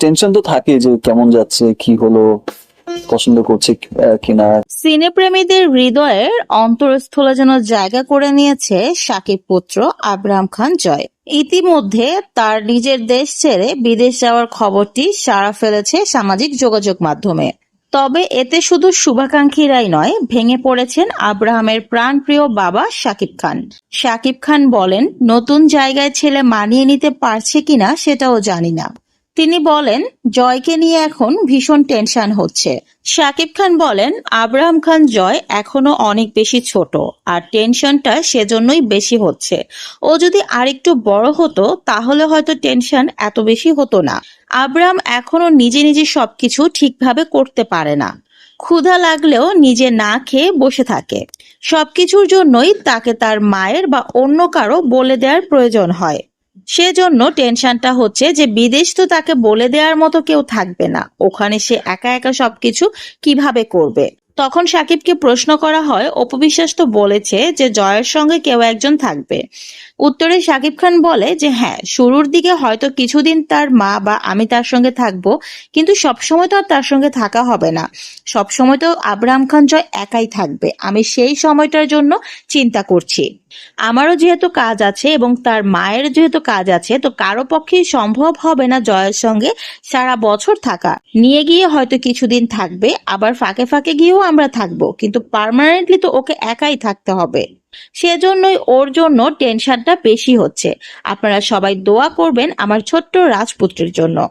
Tension তো থাকে যে কেমন যাচ্ছে, কি হলো, পছন্দ করছে কিনা। সিনেপ্রেমীদের হৃদয়ের অন্তরস্থলে যেন জায়গা করে নিয়েছে সাকিব পুত্র আব্রাহাম খান জয়। ইতিমধ্যে তার নিজের দেশ ছেড়ে বিদেশ যাওয়ার খবরটি সাড়া ফেলেছে সামাজিক যোগাযোগ মাধ্যমে। তবে এতে শুধু শুভাকাঙ্ক্ষীরাই নয়, ভেঙে পড়েছেন আব্রাহামের প্রাণপ্রিয় বাবা শাকিব খান। শাকিব খান বলেন, নতুন জায়গায় ছেলে মানিয়ে নিতে পারছে কিনা সেটাও জানি না। তিনি বলেন, জয়কে নিয়ে এখন ভীষণ টেনশন হচ্ছে। শাকিব খান বলেন, আব্রাহাম খান জয় এখনও অনেক বেশি ছোট আর টেনশনটা সেজন্যই বেশি হচ্ছে। ও যদি আরেকটু বড় হতো, তাহলে হয়তো টেনশন এত বেশি হতো না। আব্রাহাম এখনও নিজে নিজে সবকিছু ঠিকভাবে করতে পারে না। ক্ষুধা লাগলেও নিজে না খেয়ে বসে থাকে। সবকিছুর জন্যই তাকে তার মায়ের বা অন্য কারও বলে দেওয়ার প্রয়োজন হয়। সেজন্য টেনশনটা হচ্ছে যে বিদেশ তো তাকে বলে দেওয়ার মতো কেউ থাকবে না। ওখানে সে একা একা সবকিছু কীভাবে করবে? তখন সাকিবকে প্রশ্ন করা হয় অপবিশ্বাস তো বলেছে যে জয়ের সঙ্গে কেউ একজন থাকবে। উত্তরে সাকিব খান বলে যে হ্যাঁ শুরুর দিকে হয়তো কিছুদিন তার মা বা আমি তার সঙ্গে থাকব, কিন্তু সবসময় তো আর তার সঙ্গে থাকা হবে না। সবসময় তো আব্রাহাম খান জয় একাই থাকবে। আমি সেই সময়টার জন্য চিন্তা করছি। আমারও যেহেতু কাজ আছে এবং তার মায়ের যেহেতু কাজ আছে, তো কারও পক্ষেই সম্ভব হবে না জয়ের সঙ্গে সারা বছর থাকা। নিয়ে গিয়ে হয়তো কিছুদিন থাকবে, আবার ফাঁকে ফাঁকে গিয়েও আমরা থাকব, কিন্তু পার্মানেন্টলি তো ওকে একাই থাকতে হবে। সেজন্যই ওর জন্য টেনশনটা বেশি হচ্ছে। আপনারা সবাই দোয়া করবেন আমার ছোট্ট রাজপুত্রের জন্য।